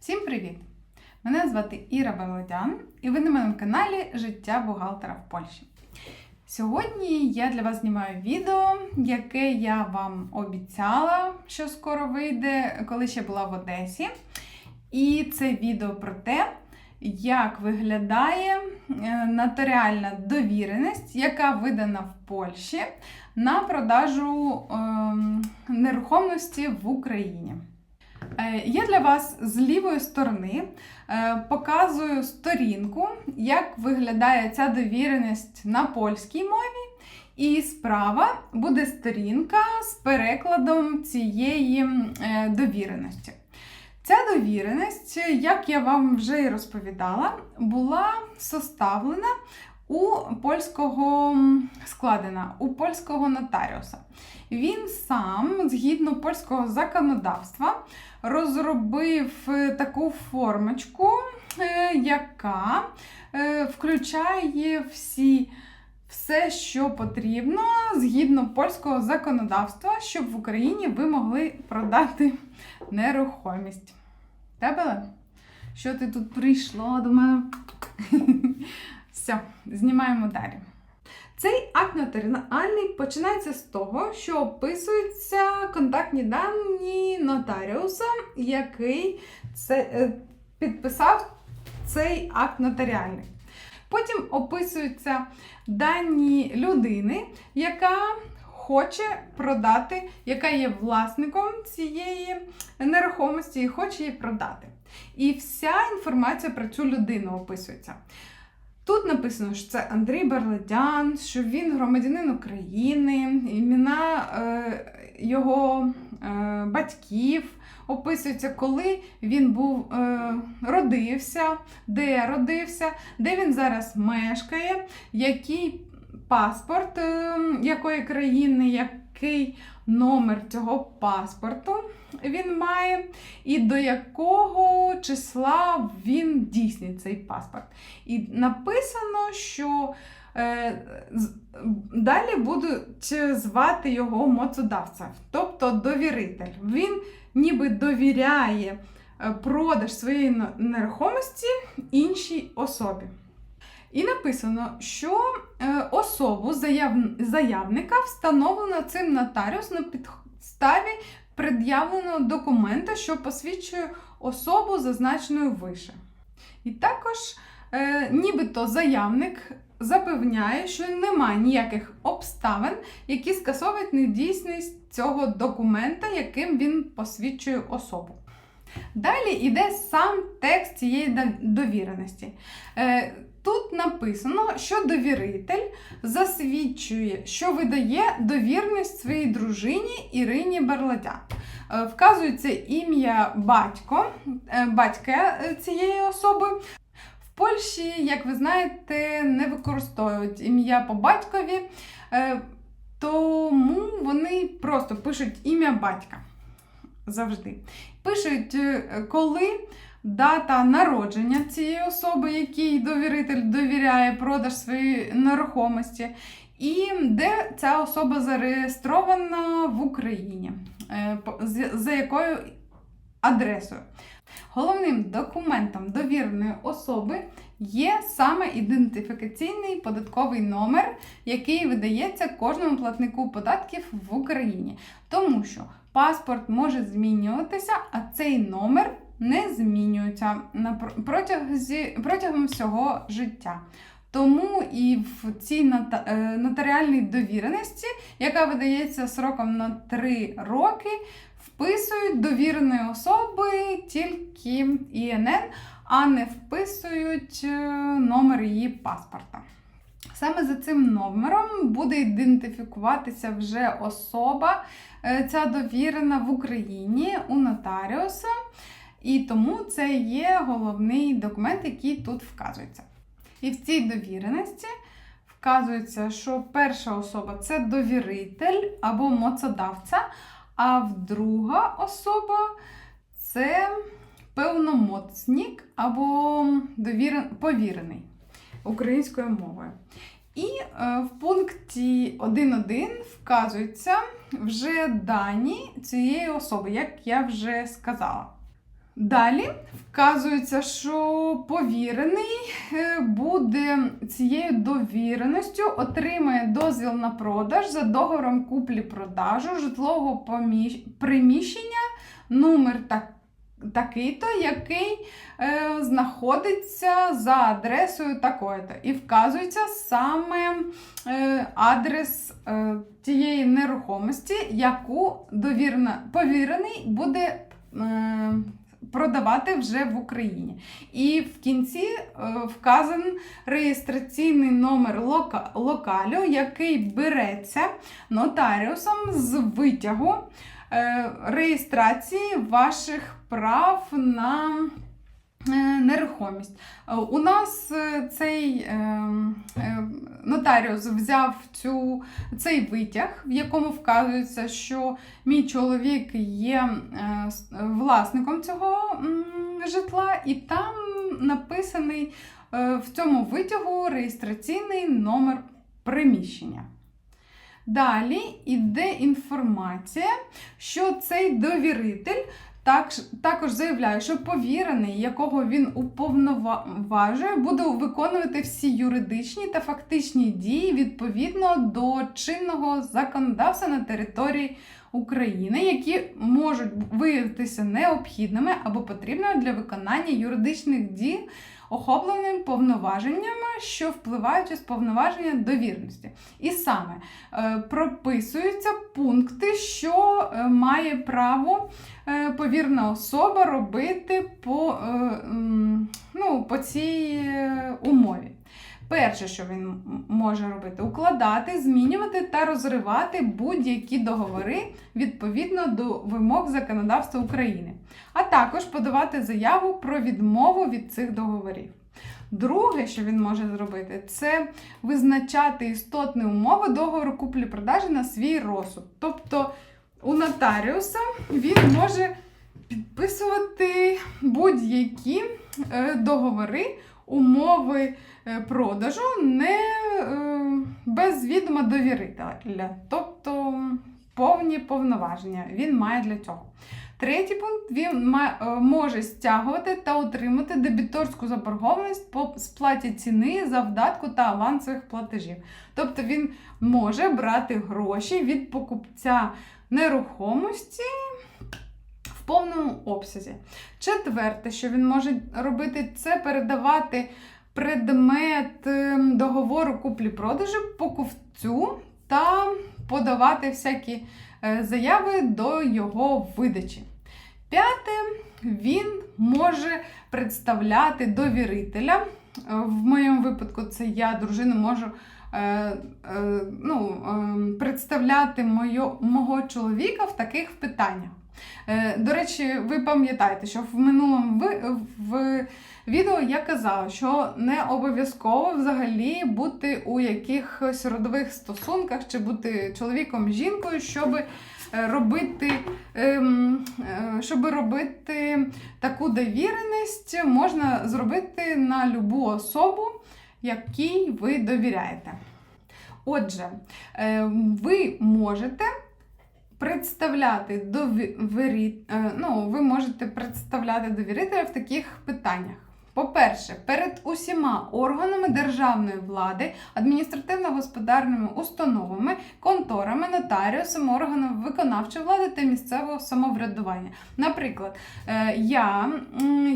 Всім привіт! Мене звати Іра Балодян, і ви на моєму каналі Життя бухгалтера в Польщі. Сьогодні я для вас знімаю відео, яке я вам обіцяла, що скоро вийде, коли ще була в Одесі. І це відео про те, як виглядає е, нотаріальна довіреність, яка видана в Польщі на продажу ем, нерухомості в Україні. Е, Я для вас з лівої сторони е, показую сторінку, як виглядає ця довіреність на польській мові. І справа буде сторінка з перекладом цієї е, довіреності. Ця довіреність, як я вам вже і розповідала, була составлена у польського складена у польського нотаріуса. Він сам, згідно польського законодавства, розробив е, таку формочку, е, яка е, включає всі. Все, що потрібно згідно польського законодавства, щоб в Україні ви могли продати нерухомість. Тебе? Що ти тут прийшла до мене? Все, знімаємо далі. Цей акт нотаріальний починається з того, що описуються контактні дані нотаріуса, який це, е, підписав цей акт нотаріальний. Потім описуються дані людини, яка хоче продати, яка є власником цієї нерухомості і хоче її продати. І вся інформація про цю людину описується. Тут написано, що це Андрій Барледян, що він громадянин України, імена е, його е, батьків описуються, коли він був е, родився, де родився, де він зараз мешкає, який паспорт е, якої країни, який номер цього паспорту він має, і до якого числа він дійсний цей паспорт. І написано, що е, далі будуть звати його моцодавця, тобто довіритель. Він ніби довіряє е, продаж своєї нерухомості іншій особі. І написано, що е, особу заяв... заявника встановлено цим нотаріус на підставі пред'явленого документа, що посвідчує особу, зазначеною вище. І також, е, нібито заявник запевняє, що немає ніяких обставин, які скасовують недійсність цього документа, яким він посвідчує особу. Далі йде сам текст цієї довіреності. Е, Тут написано, що довіритель засвідчує, що видає довірність своїй дружині Ірині Барладян. Е, Вказується ім'я батько, е, батька цієї особи. В Польщі, як ви знаєте, не використовують ім'я по батькові, е, тому вони просто пишуть ім'я батька завжди. Пишуть, коли дата народження цієї особи, якій довіритель довіряє продаж своєї нерухомості, і де ця особа зареєстрована в Україні, е, за якою адресою. Головним документом довіреної особи є саме ідентифікаційний податковий номер, який видається кожному платнику податків в Україні. Тому що паспорт може змінюватися, а цей номер не протязі, протягом всього життя. Тому і в цій е, нотаріальній довіреності, яка видається сроком на 3 роки, вписують довіреної особи тільки ІНН, а не вписують е, номер її паспорта. Саме за цим номером буде ідентифікуватися вже особа, е, ця довірена в Україні у нотаріуса, і тому це є головний документ, який тут вказується. І в цій довіреності вказується, що перша особа це довіритель або моцодавця, а друга особа це певномоцник або повірений українською мовою. І е, в пункті 1.1 вказуються вже дані цієї особи, як я вже сказала. Далі вказується, що повірений е, буде цією довіреністю, отримає дозвіл на продаж за договором куплі-продажу житлового поміщ- приміщення, номер так, такий-то, який е, знаходиться за адресою такою-то. І вказується саме е, адрес е, тієї нерухомості, яку довірна, повірений буде. Е, Продавати вже в Україні. І в кінці вказан реєстраційний номер лока- локалю, який береться нотаріусом з витягу е, реєстрації ваших прав на е, нерухомість. Е, У нас е, цей е, е, нотаріус взяв цю, цей витяг, в якому вказується, що мій чоловік є е, власником цього житла, і там написаний е, в цьому витягу реєстраційний номер приміщення. Далі йде інформація, що цей довіритель також заявляє, що повірений, якого він уповноважує, буде виконувати всі юридичні та фактичні дії відповідно до чинного законодавства на території України, які можуть виявитися необхідними або потрібними для виконання юридичних дій, охопленим повноваженнями, що впливають із повноваження довірності. І саме е, прописуються пункти, що е, має право е, повірна особа робити по, ну, по цій умові. Перше, що він може робити, укладати, змінювати та розривати будь-які договори відповідно до вимог законодавства України, а також подавати заяву про відмову від цих договорів. Друге, що він може зробити, це визначати істотні умови договору куплі-продажі на свій розсуд. Тобто у нотаріуса він може підписувати будь-які е, договори, умови е, продажу не е, без відома довірителя, тобто повні повноваження він має для цього. Третій пункт він е, може стягувати та отримати дебіторську заборгованість по сплаті ціни, завдатку та авансових платежів. Тобто він може брати гроші від покупця нерухомості повному обсязі. Четверте, що він може робити, це передавати предмет ем, договору куплі-продажу покупцю та подавати всякі е, заяви до його видачі. П'яте, він може представляти довірителя. Е, В моєму випадку це я, дружина, можу е, е, ну, е, представляти мою, мого чоловіка в таких питаннях. Е, До речі, ви пам'ятаєте, що в минулому в відео я казала, що не обов'язково взагалі бути у якихось родових стосунках чи бути чоловіком жінкою, щоб е, робити, ем, е, щоб робити таку довіреність, можна зробити на любу особу, якій ви довіряєте. Отже, ви можете представляти довірі... е, ну, ви можете представляти довірителя в таких питаннях. По-перше, перед усіма органами державної влади, адміністративно-господарними установами, конторами, нотаріусами, органами виконавчої влади та місцевого самоврядування. Наприклад, е, я,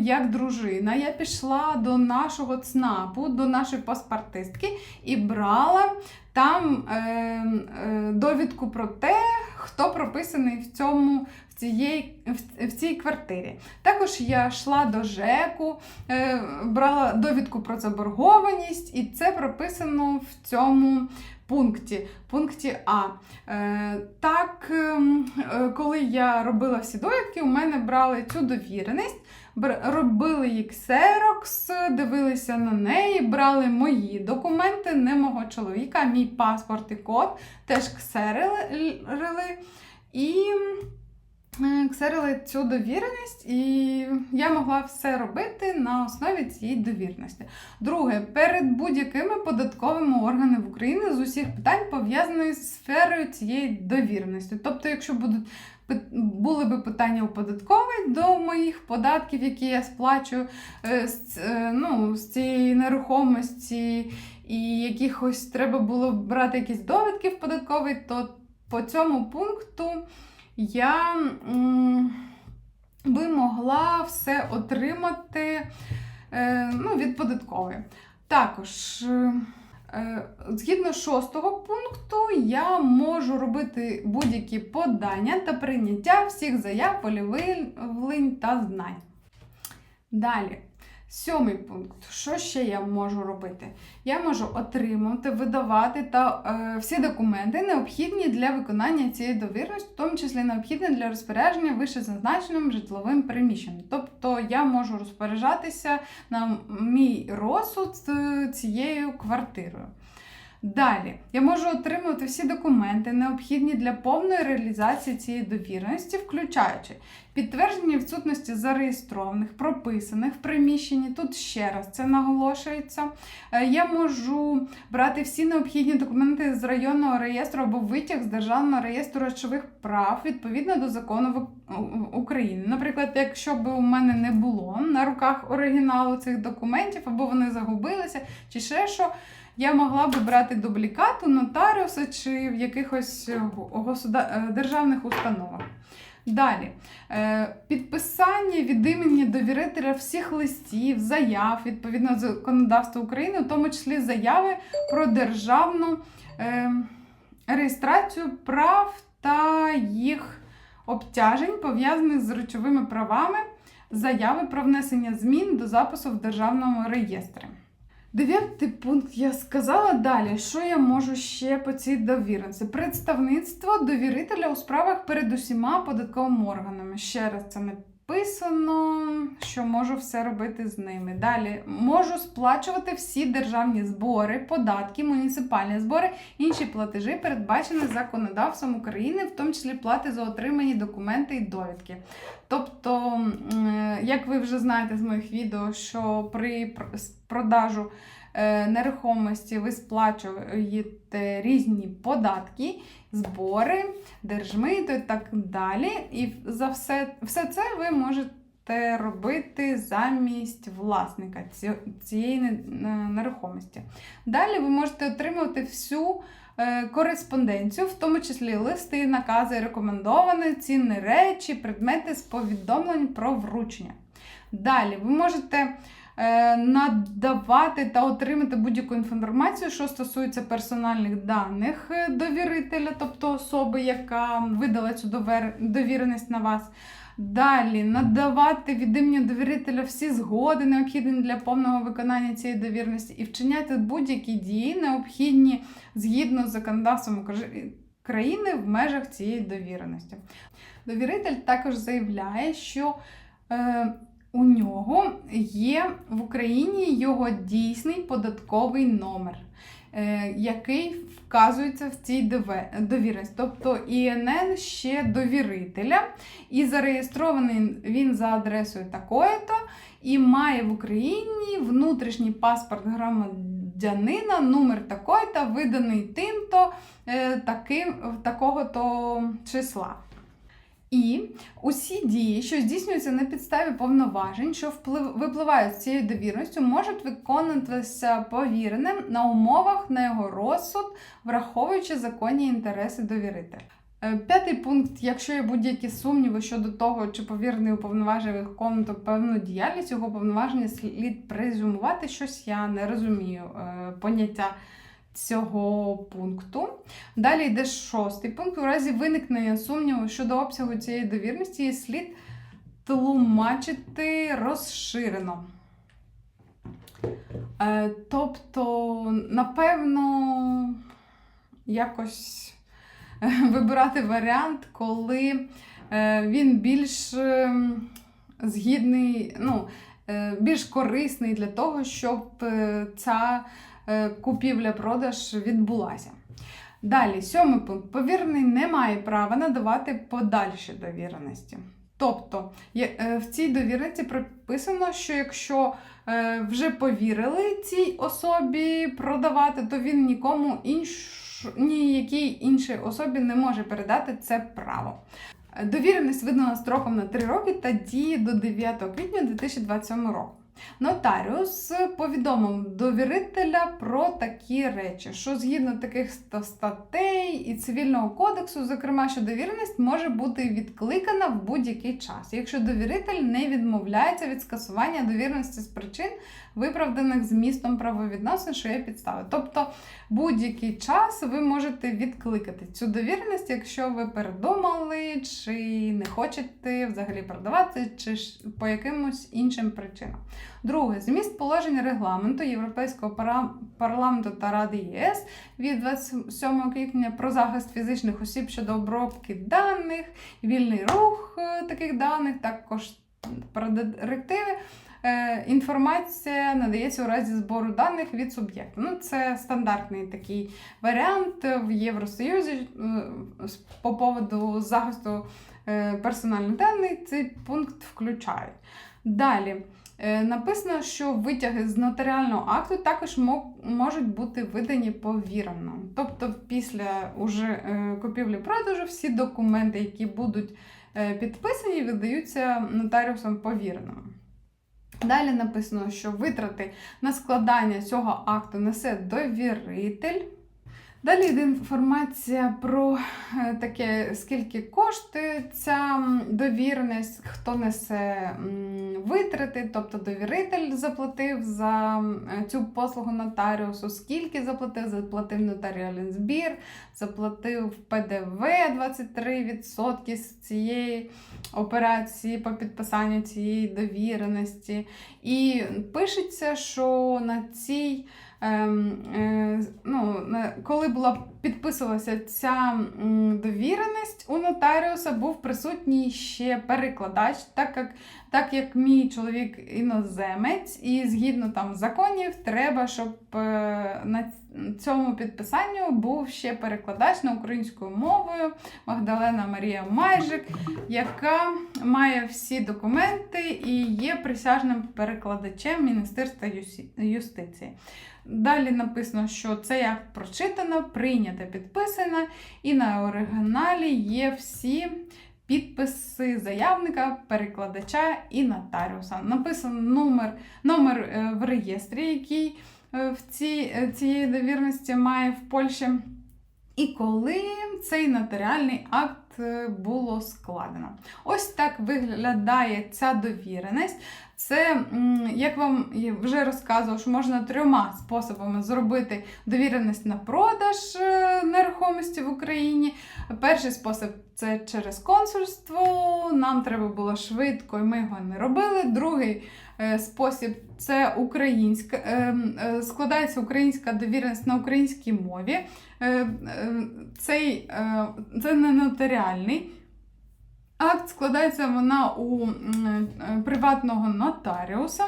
як дружина, я пішла до нашого ЦНАПу, до нашої паспортистки і брала там е, е, довідку про те, хто прописаний в цьому. В, цієї, в, в цій квартирі. Також я йшла до ЖЕКу, е, брала довідку про заборгованість, і це прописано в цьому пункті, пункті А. Е, так, ем, е, коли я робила всі довідки, у мене брали цю довіреність, робили їй ксерокс, дивилися на неї, брали мої документи, не мого чоловіка, мій паспорт і код теж ксерили. І е, ксерили цю довіреність, і я могла все робити на основі цієї довіреності. Друге, перед будь-якими податковими органами в Україні з усіх питань пов'язаних з сферою цієї довіреності. Тобто, якщо будуть були би питання у податковій до моїх податків, які я сплачую е, е, ну, з цієї нерухомості, і якихось треба було брати якісь довідки в податковий, то по цьому пункту я би могла все отримати е, ну, від податкової. Також. Е, Згідно шостого пункту, я можу робити будь-які подання та прийняття всіх заяв, волевиявлень та знань. Далі, сьомий пункт. Що ще я можу робити? Я можу отримувати, видавати та е, всі документи, необхідні для виконання цієї довірності, в тому числі необхідні для розпорядження вищезазначеним житловим приміщенням. Тобто я можу розпоряджатися на мій розсуд цією квартирою. Далі, я можу отримувати всі документи, необхідні для повної реалізації цієї довіреності, включаючи підтвердження відсутності зареєстрованих, прописаних в приміщенні. Тут ще раз це наголошується. Е, Я можу брати всі необхідні документи з районного реєстру або витяг з державного реєстру речових прав відповідно до закону України. Наприклад, якщо б у мене не було на руках оригіналу цих документів, або вони загубилися, чи ще що. Я могла би брати дублікат у нотаріуса чи в якихось е, е, державних установах. Далі, Е, підписання від імені довірителя всіх листів, заяв відповідно законодавства України, у тому числі заяви про державну реєстрацію прав та їх обтяжень, пов'язаних з речовими правами, заяви про внесення змін до запису в державному реєстрі. Дев'ятий пункт я сказала далі. Що я можу ще по цій довіренці? Представництво довірителя у справах перед усіма податковими органами. Ще раз це написано, що можу все робити з ними. Далі можу сплачувати всі державні збори, податки, муніципальні збори, інші платежі, передбачені законодавством України, в тому числі плати за отримані документи і довідки. Тобто, як ви вже знаєте з моїх відео, що при продажу е, нерухомості ви сплачуєте різні податки, збори, держмито і так далі. І за все, все це ви можете робити замість власника цієї е, нерухомості. Далі ви можете отримувати всю е, кореспонденцію, в тому числі листи, накази, рекомендовані, цінні речі, предмети з повідомлень про вручення. Далі ви можете е, надавати та отримати будь-яку інформацію, що стосується персональних даних е, довірителя, тобто особи, яка видала цю довіреність на вас. Далі надавати від імені довірителя всі згоди, необхідні для повного виконання цієї довірності, і вчиняти будь-які дії, необхідні згідно з законодавством країни в межах цієї довіреності. Довіритель також заявляє, що е, у нього є в Україні його дійсний податковий номер, е, який вказується в цій довіреності. Тобто ІНН ще довірителя, і зареєстрований він за адресою такою-то, і має в Україні внутрішній паспорт громадянина, номер такий-то, виданий тим-то, е, таким, такого-то числа. І усі дії, що здійснюються на підставі повноважень, що вплив, випливають з цією довірністю, можуть виконуватися повіреним на умовах на його розсуд, враховуючи законні інтереси довірителя. П'ятий пункт: якщо є будь-які сумніви щодо того, чи повірений уповноважений виконувати певну діяльність, його повноваження слід презюмувати щось, я не розумію е, поняття цього пункту. Далі йде шостий пункт. У разі виникнення сумніву щодо обсягу цієї довірності слід тлумачити розширено. Е, тобто, напевно, якось е, вибирати варіант, коли е, він більш е, згідний, ну, більш корисний для того, щоб ця купівля-продаж відбулася. Далі, сьомий пункт. Повірений не має права надавати подальші довіреності. Тобто є- е, в цій довіреності прописано, що якщо е, вже повірили цій особі продавати, то він нікому інш... ніякій іншій особі не може передати це право. Довіреність видана строком на 3 роки та діє до 9 квітня 2027 року. Нотаріус повідомив довірителя про такі речі, що згідно таких статей і цивільного кодексу, зокрема, що довіреність може бути відкликана в будь-який час, якщо довіритель не відмовляється від скасування довіреності з причин, виправданих змістом правовідносин, що є підстави. Тобто будь-який час ви можете відкликати цю довіреність, якщо ви передумали, чи не хочете взагалі продавати, чи по якимось іншим причинам. Друге, зміст положення регламенту Європейського парламенту та Ради ЄС від 27 квітня про захист фізичних осіб щодо обробки даних, вільний рух е, таких даних, також про директиви. Е, Інформація надається у разі збору даних від суб'єкта. Ну, це стандартний такий варіант в Євросоюзі е, по поводу захисту персональних даних. Цей пункт включають. Далі. Е, Написано, що витяги з нотаріального акту також можуть бути видані повірено. Тобто, після уже е, купівлі-продажу всі документи, які будуть е, підписані, видаються нотаріусом повіреними. Далі написано, що витрати на складання цього акту несе довіритель. Далі йде інформація про е, таке, скільки коштує ця м, довіреність, хто несе витрати, тобто довіритель заплатив за цю послугу нотаріусу, скільки заплатив, заплатив нотаріальний збір, заплатив ПДВ 23% з цієї операції по підписанню цієї довіреності. І пишеться, що на цій ну, на- коли була підписувалася ця довіреність, у нотаріуса був присутній ще перекладач, так як, так як мій чоловік іноземець, і згідно там законів, треба, щоб е, на цьому підписанню був ще перекладач на українською мовою Магдалена Марія Майжик, яка має всі документи і є присяжним перекладачем Міністерства юстиції. Далі написано, що цей акт прочитано, прийнято, підписано, і на оригіналі є всі підписи заявника, перекладача і нотаріуса. Написано номер, номер е, в реєстрі, який е, в цій, е, цієї довірності має в Польщі. І коли цей нотаріальний акт було складено. Ось так виглядає ця довіреність. Це, як вам вже розказував, що можна трьома способами зробити довіреність на продаж е, нерухомості в Україні. Перший спосіб це через консульство. Нам треба було швидко, і ми його не робили. Другий е, спосіб це українська, е, складається українська довіреність на українській мові. Цей, це не нотаріальний. Акт складається вона у е, приватного нотаріуса,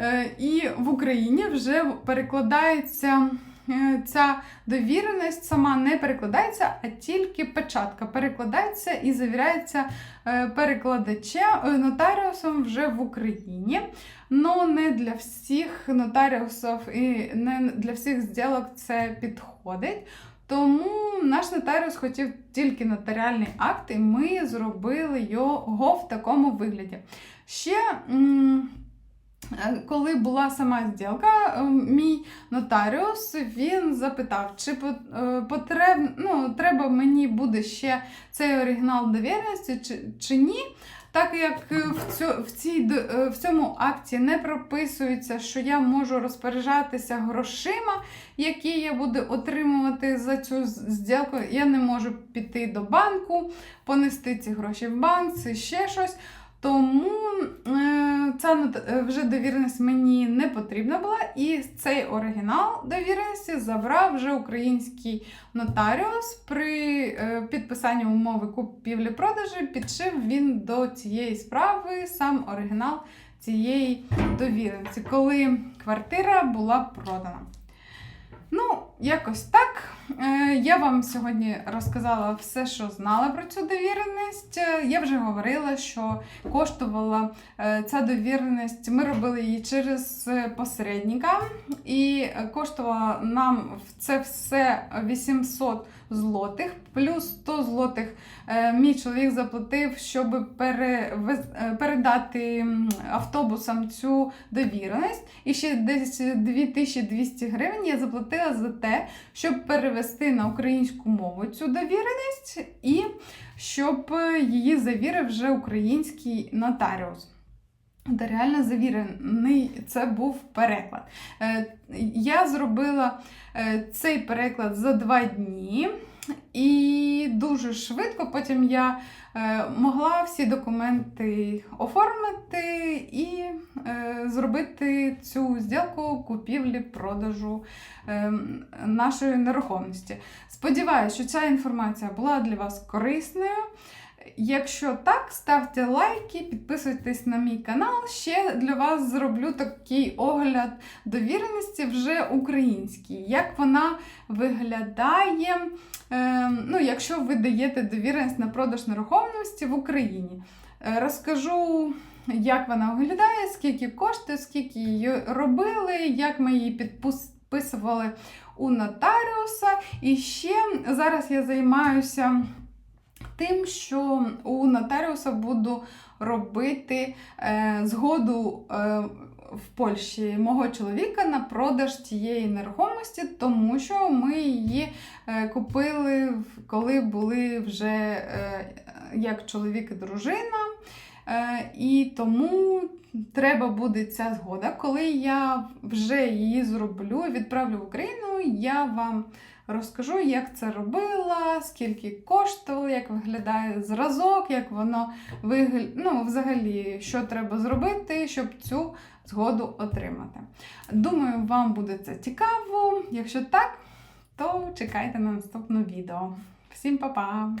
Е, і в Україні вже перекладається е, ця довіреність сама не перекладається, а тільки печатка перекладається і завіряється перекладачем нотаріусом вже в Україні. Но не для всіх нотаріусів і не для всіх зділок це підходить. Тому наш нотаріус хотів тільки нотаріальний акт, і ми зробили його в такому вигляді. Ще, е, коли була сама зділка, е, мій нотаріус він запитав, чи е, потреб, ну, треба мені буде ще цей оригінал довіреності чи, чи ні. Так як е, в, цю, в, цій, е, в цьому акті не прописується, що я можу розпоряджатися грошима, які я буду отримувати за цю зділку, я не можу піти до банку, понести ці гроші в банк, це ще щось. Тому е, ця е, вже довіреність мені не потрібна була, і цей оригінал довіреності забрав вже український нотаріус при е, підписанні умови купівлі-продажі. Підшив він до цієї справи сам оригінал цієї довіреності, коли квартира була продана. Ну, якось так. Е, Я вам сьогодні розказала все, що знала про цю довіреність. Е, Я вже говорила, що коштувала е, ця довіреність. Ми робили її через посередника, і коштувала нам це все 800 злотих, плюс 100 злотих мій чоловік заплатив, щоб передати автобусам цю довіреність. І ще десь 2200 гривень я заплатила за те, щоб перевести на українську мову цю довіреність і щоб е, її завірив вже український нотаріус. Та реально завірений це був переклад. Е, Я зробила е, цей переклад за два дні. І дуже швидко потім я е, могла всі документи оформити і е, зробити цю зділку купівлі-продажу е, нашої нерухомості. Сподіваюся, що ця інформація була для вас корисною. Якщо так, ставте лайки, підписуйтесь на мій канал. Ще для вас зроблю такий огляд довіреності вже український. Як вона виглядає, е, ну, якщо ви даєте довіреність на продаж нерухомості в Україні. Е, Розкажу, як вона виглядає, скільки коштує, скільки її робили, як ми її підписували у нотаріуса. І ще зараз я займаюся тим, що у нотаріуса буду робити е, згоду е, в Польщі мого чоловіка на продаж тієї нерухомості, тому що ми її е, купили, коли були вже е, як чоловік і дружина. Е, і тому треба буде ця згода. Коли я вже її зроблю відправлю в Україну, я вам розкажу, як це робила, скільки коштувало, як виглядає зразок, як воно вигля... ну, взагалі, що треба зробити, щоб цю згоду отримати. Думаю, вам буде це цікаво. Якщо так, то чекайте на наступне відео. Всім па-па!